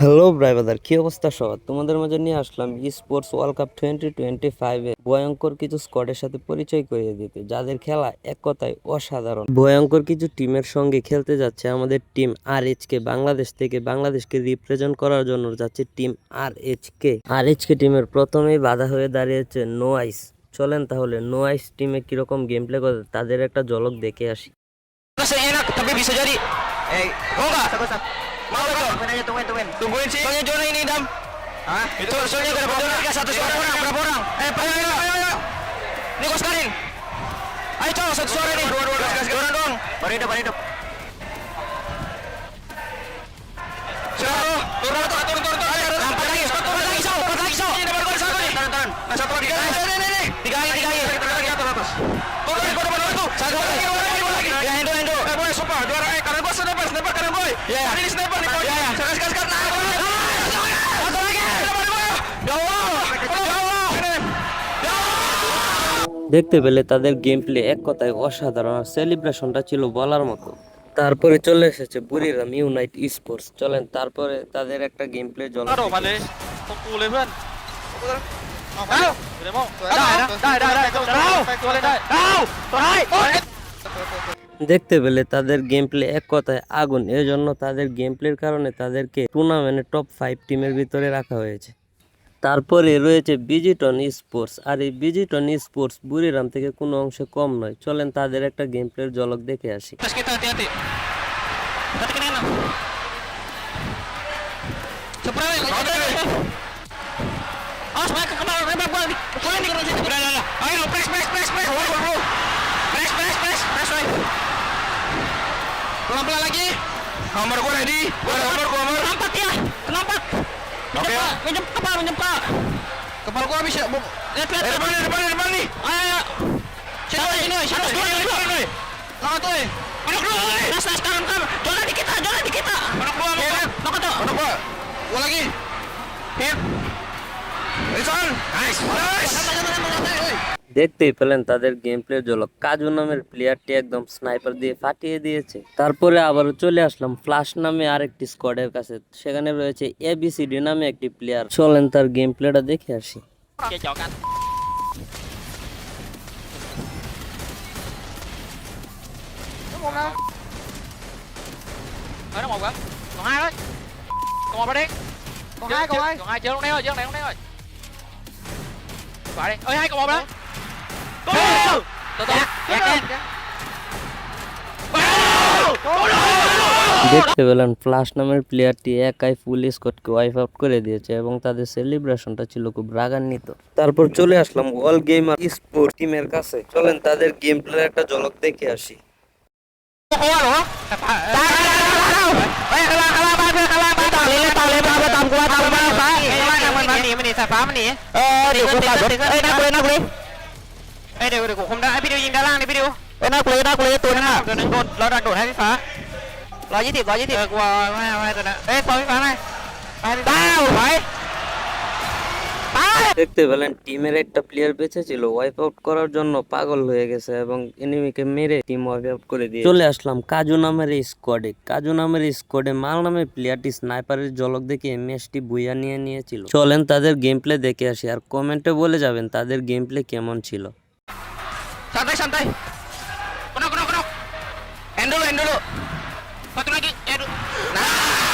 Hello ব্রাইবাদার, কি অবস্থা সবার? তোমাদের মাঝে নিয়ে আসলাম sports world cup twenty twenty ফাইভে ভয়ঙ্কর কিছু স্কোয়াডের সাথে পরিচয় করিয়ে দিতে, যাদের খেলা এক কথায় অসাধারণ। ভয়ঙ্কর কিছু টিমের সঙ্গে খেলতে যাচ্ছে আমাদের টিম আর কে বাংলাদেশ থেকে বাংলাদেশকে রিপ্রেজেন্ট করার জন্য যাচ্ছে টিম আর কে আর কে টিমের প্রথমেই বাধা হয়ে দাঁড়িয়েছে নো আইস চলেন তাহলে নো আইস টিমে কীরকম গেম প্লে করে, তাদের একটা ঝলক দেখে আসি। Mau nggak? Tungguin tungguin, tungguin. Tungguin sih. Soalnya ini dam. Hah? Itu soalnya ada berapa orang? Satu suara orang, berapa orang? Eh, ayo, ayo, ayo, ayo. Ini kau sekarang. Ayo cowok satu suara nih. Dua, dua, gas, gas, dong. Baru hidup, baru hidup. Siapa? Turun, turun, turun, turun, turun. Ayo, Empat lagi, empat lagi. Empat lagi. Ini gol satu nih. Tahan, tahan. Nah, satu lagi. Nih, nih, nih. Tiga lagi, tiga lagi. Tiga lagi, atas, atas. Turun, turun, turun, turun, turun. Satu lagi, dua lagi, dua. Ya, Endo, Endo. Eh, boy, sumpah. Dua orang. sniper kanan boy ya yeah. ini sniper nih boy ya sekarang sekarang sekarang lagi দেখতে পেলে তাদের game play এক কথায় অসাধারণ সেলিব্রেশনটা ছিল বলার মতো তারপরে চলে এসেছে বুড়িরাম ইউনাইট স্পোর্টস চলেন তারপরে তাদের একটা গেম প্লে জল দেখতে পেলে তাদের গেম প্লে এক কথায় আগুন। এজন্য তাদের গেম প্লের কারণে তাদেরকে টুর্নামেন্টে টপ ফাইভ টিমের ভিতরে রাখা হয়েছে। তারপরে রয়েছে বিজিটন স্পোর্টস আর এই বিজিটন স্পোর্টস বুড়িরাম থেকে কোনো অংশে কম নয়। চলেন তাদের একটা গেম প্লের জলক দেখে আসি। Pelan-pelan lagi. Nomor gua ready. Gua ada nomor, gua nomor. Kenapa ya? Kenapa? Oke. Minjem kepala, minjem gua habis ya. Lihat, lihat. Depan nih, depan nih, depan nih. Ayo, ayo. Sini, sini, sini. Sini, sini. Angkat tuh. Dua, woy. Nas, nas, kanan, kanan. Jangan di kita, jangan di kita. Dua, tuh. Anak dua. Gua lagi. Hit. Rizal. Nice. Nice. Santai, santai, santai, santai. দেখতেই পেলেন তাদের game play ঝলক কাজু নামের প্লেয়ারটি একদম sniper দিয়ে ফাটিয়ে দিয়েছে তারপরে আবারও চলে আসলাম ফ্লাশ নামে আরেকটি স্কোয়াডের কাছে সেখানে রয়েছে এবিসিডি নামে একটি প্লেয়ার চলেন তার গেম প্লেটা দেখে আসি Đấy hai đấy. Còn một đấy. Còn hai còn hai. Còn hai chơi lúc nãy rồi, chơi này lúc nãy rồi. Quả đi. Ơi hai còn một đấy. দেখতে পেলেন flush নামের প্লেয়ারটি একাই ফুল স্কোয়াডকে wipe out করে দিয়েছে এবং তাদের সেলিব্রেশনটা ছিল খুব রাগান্বিত তারপর চলে আসলাম অল গেমার স্পোর্ট টিমের কাছে চলেন তাদের গেম প্লের একটা ঝলক দেখে আসি Kau loh. Eh, kelang, kelang, kelang, kelang, kelang,ต่อเลยต่อเลยมาตามกูมาตามมาฟ้าเอ้ยมามันมันหนีมันหนีสายฟ้ามันหนีเออเดี๋ยวกูปาดเอ้ยน่ากูเลยน่ากูเลย เอ้ยเดี๋ยวเดี๋ยวกูคุมได้พี่ดิวยิงด้านล่างนี่พี่ดิวเอ้ยน่ากูเลยน่ากูเลยตัวนึงอ่ะตัวนึงโดนเราดักโดดให้พี่ฟ้าร้อยยี่สิบร้อยยี่สิบเออกูไม่ไม่ตัวนั้นเอ้ยปล่อยพี่ฟ้าหน่อยไปพี่ฟ้าไปไป দেখতে পেলেন টিমের একটা প্লেয়ার বেঁচে ছিল ওয়াইপ আউট করার জন্য পাগল হয়ে গেছে এবং এনিমিকে মেরে টিম ওয়াইপ আউট করে দিয়ে চলে আসলাম কাজু নামের এই স্কোয়াডে কাজু নামের এই স্কোয়াডে মাল নামের প্লেয়ারটি স্নাইপারের ঝলক দেখে ম্যাচটি বুইয়া নিয়ে নিয়েছিল চলেন তাদের গেম প্লে দেখে আসি আর কমেন্টে বলে যাবেন তাদের গেম প্লে কেমন ছিল Santai santai. Kena kena kena. Endul endul. Satu lagi. Endul. Nah.